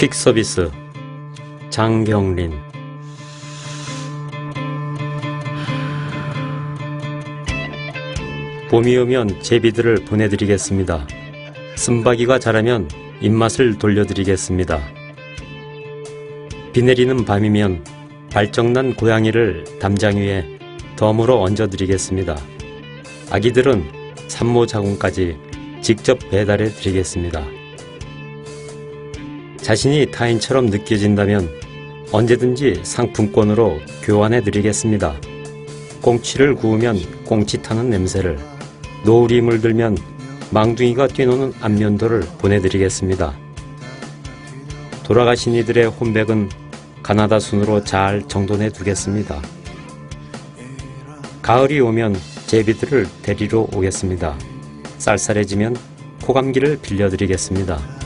퀵 서비스 장경린 봄이 오면 제비들을 보내드리겠습니다. 쓴바귀가 자라면 입맛을 돌려드리겠습니다. 비 내리는 밤이면 발정난 고양이를 담장 위에 덤으로 얹어드리겠습니다. 아기들은 산모 자궁까지 직접 배달해 드리겠습니다. 자신이 타인처럼 느껴진다면 언제든지 상품권으로 교환해 드리겠습니다. 꽁치를 구우면 꽁치 타는 냄새를, 노을이 물들면 망둥이가 뛰노는 안면도를 보내드리겠습니다. 돌아가신 이들의 혼백은 가나다 순으로 잘 정돈해 두겠습니다. 가을이 오면 제비들을 데리러 오겠습니다. 쌀쌀해지면 코감기를 빌려드리겠습니다.